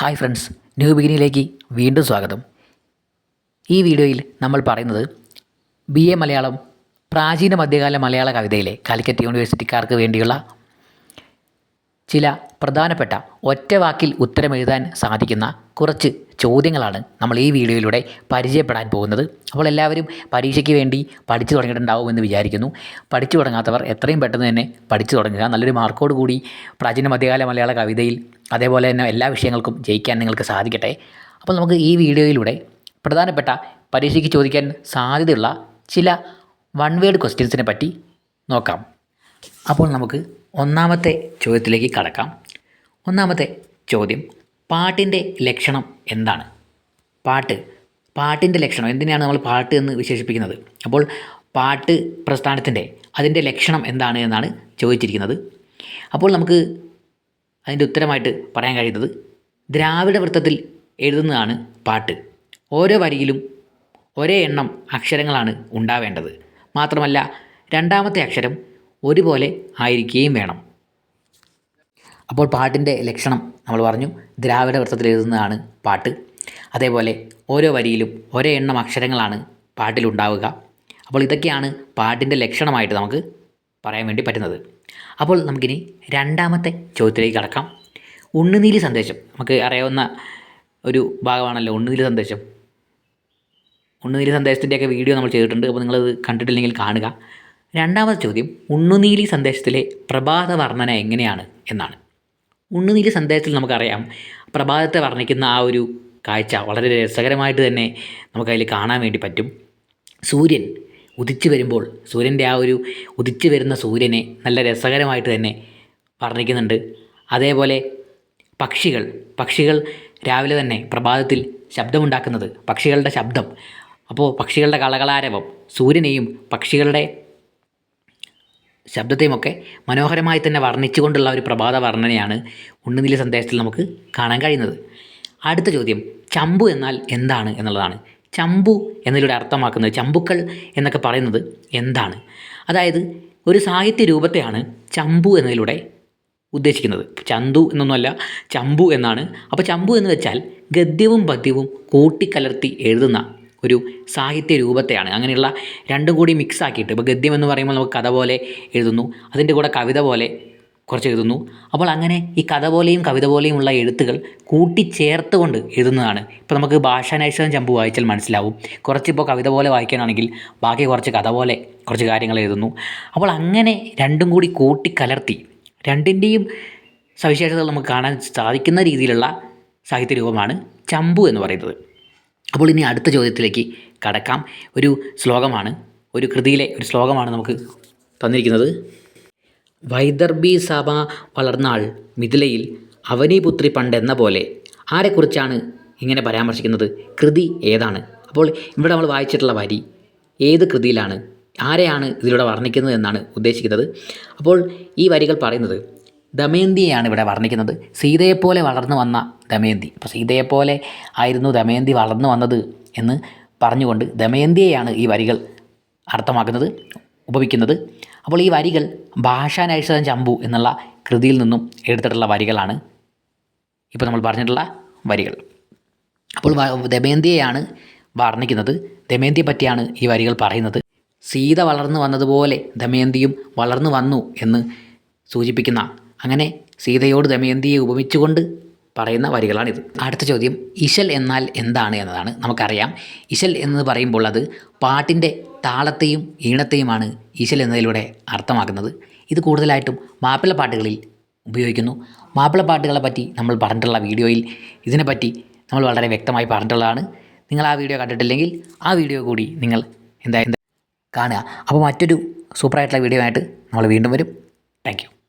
Hi friends new ബിഗിനിയിലേക്ക് വീണ്ടും സ്വാഗതം. ഈ വീഡിയോയിൽ നമ്മൾ പറയുന്നത് ബി എ മലയാളം പ്രാചീന മധ്യകാല മലയാള കവിതയിലെ കാലിക്കറ്റ് യൂണിവേഴ്സിറ്റിക്കാർക്ക് വേണ്ടിയുള്ള ചില പ്രധാനപ്പെട്ട ഒറ്റ വാക്കിൽ ഉത്തരമെഴുതാൻ സാധിക്കുന്ന കുറച്ച് ചോദ്യങ്ങളാണ് നമ്മൾ ഈ വീഡിയോയിലൂടെ പരിചയപ്പെടാൻ പോകുന്നത്. അപ്പോൾ എല്ലാവരും പരീക്ഷയ്ക്ക് വേണ്ടി പഠിച്ചു തുടങ്ങിയിട്ടുണ്ടാവുമെന്ന് വിചാരിക്കുന്നു. പഠിച്ചു തുടങ്ങാത്തവർ എത്രയും പെട്ടെന്ന് തന്നെ പഠിച്ചു തുടങ്ങുക. നല്ലൊരു മാർക്കോട് കൂടി പ്രാചീന മധ്യകാല മലയാള കവിതയിൽ അതേപോലെ തന്നെ എല്ലാ വിഷയങ്ങൾക്കും ജയിക്കാൻ നിങ്ങൾക്ക് സാധിക്കട്ടെ. അപ്പോൾ നമുക്ക് ഈ വീഡിയോയിലൂടെ പ്രധാനപ്പെട്ട പരീക്ഷയ്ക്ക് ചോദിക്കാൻ സാധ്യതയുള്ള ചില വൺ വേഡ് ക്വസ്റ്റ്യൻസിനെ പറ്റി നോക്കാം. അപ്പോൾ നമുക്ക് ഒന്നാമത്തെ ചോദ്യത്തിലേക്ക് കടക്കാം. ഒന്നാമത്തെ ചോദ്യം പാട്ടിന്റെ ലക്ഷണം എന്താണ്? പാട്ട്. പാട്ടിന്റെ ലക്ഷണം. എന്തിനാണ് നമ്മൾ പാട്ട് എന്ന് വിശേഷിപ്പിക്കുന്നത്? അപ്പോൾ പാട്ട് പ്രസ്ഥാനത്തിന്റെ അതിന്റെ ലക്ഷണം എന്താണ് എന്നാണ് ചോദിച്ചിരിക്കുന്നത്. അപ്പോൾ നമുക്ക് അതിന്റെ ഉത്തരമായിട്ട് പറയാൻ കഴിയുന്നത് ദ്രാവിഡ വൃത്തത്തിൽ എഴുതുന്നതാണ് പാട്ട്. ഓരോ വരിയിലും ഒരേ എണ്ണം അക്ഷരങ്ങളാണ് ഉണ്ടാവേണ്ടത്. മാത്രമല്ല രണ്ടാമത്തെ അക്ഷരം ഒരുപോലെ ആയിരിക്കുകയും വേണം. അപ്പോൾ പാട്ടിന്റെ ലക്ഷണം നമ്മൾ പറഞ്ഞു ദ്രാവിഡ വൃത്തത്തിൽ എഴുതുന്നതാണ് പാട്ട്. അതേപോലെ ഓരോ വരിയിലും ഒരേ എണ്ണം അക്ഷരങ്ങളാണ് പാട്ടിലുണ്ടാവുക അപ്പോൾ ഇതൊക്കെയാണ് പാട്ടിന്റെ ലക്ഷണമായിട്ട് നമുക്ക് പറയാൻ വേണ്ടി പറ്റുന്നത്. അപ്പോൾ നമുക്കിനി രണ്ടാമത്തെ ചോദ്യത്തിലേക്ക് കടക്കാം. ഉണ്ണുനീലി സന്ദേശം. നമുക്ക് അറിയാവുന്ന ഒരു ഭാഗമാണല്ലോ ഉണ്ണുനീലി സന്ദേശം. ഉണ്ണുനീലി സന്ദേശത്തിന്റെയൊക്കെ വീഡിയോ നമ്മൾ ചെയ്തിട്ടുണ്ട്. അപ്പോൾ നിങ്ങളത് കണ്ടിട്ടില്ലെങ്കിൽ കാണുക. രണ്ടാമത്തെ ചോദ്യം ഉണ്ണുനീലി സന്ദേശത്തിലെ പ്രഭാത വർണന എങ്ങനെയാണ് എന്നാണ്. ഉണ്ണുനീലി സന്ദേശത്തിൽ നമുക്കറിയാം. പ്രഭാതത്തെ വർണിക്കുന്ന ആ ഒരു കാഴ്ച വളരെ രസകരമായിട്ട് തന്നെ നമുക്കതിൽ കാണാൻ വേണ്ടി പറ്റും. സൂര്യൻ ഉദിച്ചു വരുമ്പോൾ സൂര്യന്റെ ആ ഒരു ഉദിച്ചു വരുന്ന സൂര്യനെ നല്ല രസകരമായിട്ട് തന്നെ വർണിക്കുന്നുണ്ട്. അതേപോലെ പക്ഷികൾ പക്ഷികൾ രാവിലെ തന്നെ പ്രഭാതത്തിൽ ശബ്ദമുണ്ടാക്കുന്നത് പക്ഷികളുടെ ശബ്ദം. അപ്പോൾ പക്ഷികളുടെ കളകളാരവം സൂര്യനെയും പക്ഷികളുടെ ശബ്ദത്തെയുമൊക്കെ മനോഹരമായി തന്നെ വർണിച്ചുകൊണ്ടുള്ള ഒരു പ്രഭാത വർണനയാണ് ഉണ്ണുനീല സന്ദേശത്തിൽ നമുക്ക് കാണാൻ കഴിയുന്നത്. അടുത്ത ചോദ്യം ചമ്പു എന്നാൽ എന്താണ് എന്നുള്ളതാണ്. ചമ്പു എന്നതിലൂടെ അർത്ഥമാക്കുന്നത് ചമ്പുക്കൾ എന്നൊക്കെ പറയുന്നത് എന്താണ്? അതായത് ഒരു സാഹിത്യ രൂപത്തെയാണ് ചമ്പു എന്നതിലൂടെ ഉദ്ദേശിക്കുന്നത്. ചന്തു എന്നൊന്നുമല്ല ചമ്പു എന്നാണ്. അപ്പോൾ ചമ്പു എന്ന് വെച്ചാൽ ഗദ്യവും പദ്യവും കൂട്ടിക്കലർത്തി എഴുതുന്ന ഒരു സാഹിത്യ രൂപത്തെയാണ്. അങ്ങനെയുള്ള രണ്ടും കൂടി മിക്സ് ആക്കിയിട്ട് ഇപ്പോൾ ഗദ്യം എന്ന് പറയുമ്പോൾ നമുക്ക് കഥ പോലെ എഴുതുന്നു. അതിന്റെ കൂടെ കവിത പോലെ കുറച്ച് എഴുതുന്നു. അപ്പോൾ അങ്ങനെ ഈ കഥ പോലെയും കവിത പോലെയും ഉള്ള എഴുത്തുകൾ കൂട്ടിച്ചേർത്തുകൊണ്ട് എഴുതുന്നതാണ്. ഇപ്പോൾ നമുക്ക് ഭാഷാനൈഷധം ചമ്പു വായിച്ചാൽ മനസ്സിലാവും. കുറച്ചിപ്പോൾ കവിത പോലെ വായിക്കാനാണെങ്കിൽ ബാക്കി കുറച്ച് കഥ പോലെ കുറച്ച് കാര്യങ്ങൾ എഴുതുന്നു. അപ്പോൾ അങ്ങനെ രണ്ടും കൂടി കൂട്ടിക്കലർത്തി രണ്ടിന്റെയും സവിശേഷതകൾ നമുക്ക് കാണാൻ സാധിക്കുന്ന രീതിയിലുള്ള സാഹിത്യ രൂപമാണ് ചമ്പു എന്ന് പറയുന്നത്. അപ്പോൾ ഇനി അടുത്ത ചോദ്യത്തിലേക്ക് കടക്കാം. ഒരു ശ്ലോകമാണ്. ഒരു കൃതിയിലെ ഒരു ശ്ലോകമാണ് നമുക്ക് തന്നിരിക്കുന്നത്. വൈദർഭി സഭ വളർന്നാൾ മിഥിലയിൽ അവനീപുത്രി പണ്ടെന്ന പോലെ. ആരെക്കുറിച്ചാണ് ഇങ്ങനെ പരാമർശിക്കുന്നത്? കൃതി ഏതാണ്? അപ്പോൾ ഇവിടെ നമ്മൾ വായിച്ചിട്ടുള്ള വരി ഏത് കൃതിയിലാണ്? ആരെയാണ് ഇതിലൂടെ വർണിക്കുന്നത് എന്നാണ് ഉദ്ദേശിക്കുന്നത്. അപ്പോൾ ഈ വരികൾ പറയുന്നത് ദമയന്തിയെയാണ് ഇവിടെ വർണിക്കുന്നത്. സീതയെപ്പോലെ വളർന്നു വന്ന ദമയന്തി. അപ്പോൾ സീതയെപ്പോലെ ആയിരുന്നു ദമയന്തി വളർന്നു വന്നത് എന്ന് പറഞ്ഞുകൊണ്ട് ദമയന്തിയെയാണ് ഈ വരികൾ അർത്ഥമാക്കുന്നത് ഉപവിക്കുന്നത് അപ്പോൾ ഈ വരികൾ ഭാഷാനൈഷധം ചമ്പു എന്നുള്ള കൃതിയിൽ നിന്നും എടുത്തിട്ടുള്ള വരികളാണ് ഇപ്പോൾ നമ്മൾ പറഞ്ഞിട്ടുള്ള വരികൾ. അപ്പോൾ ദമയന്തിയെയാണ് വർണിക്കുന്നത്. ദമയന്തിയെ പറ്റിയാണ് ഈ വരികൾ പറയുന്നത്. സീത വളർന്നു വന്നതുപോലെ ദമയന്തിയും വളർന്നു വന്നു എന്ന് സൂചിപ്പിക്കുന്ന അങ്ങനെ സീതയോട് ദമയന്തിയെ ഉപമിച്ചുകൊണ്ട് പറയുന്ന വരികളാണിത്. അടുത്ത ചോദ്യം ഇശൽ എന്നാൽ എന്താണ് എന്നതാണ്. നമുക്കറിയാം ഇശൽ എന്ന് പറയുമ്പോൾ അത് പാട്ടിന്റെ താളത്തെയും ഈണത്തെയുമാണ് ഇശൽ എന്നതിലൂടെ അർത്ഥമാക്കുന്നത്. ഇത് കൂടുതലായിട്ടും മാപ്പിള പാട്ടുകളിൽ ഉപയോഗിക്കുന്നു. മാപ്പിള പാട്ടുകളെ പറ്റി നമ്മൾ പറഞ്ഞിട്ടുള്ള വീഡിയോയിൽ ഇതിനെപ്പറ്റി നമ്മൾ വളരെ വ്യക്തമായി പറഞ്ഞിട്ടുള്ളതാണ്. നിങ്ങൾ ആ വീഡിയോ കണ്ടിട്ടില്ലെങ്കിൽ ആ വീഡിയോ കൂടി നിങ്ങൾ എന്താ കാണുക. അപ്പോൾ മറ്റൊരു സൂപ്പറായിട്ടുള്ള വീഡിയോ ആയിട്ട് നമ്മൾ വീണ്ടും വരും. താങ്ക്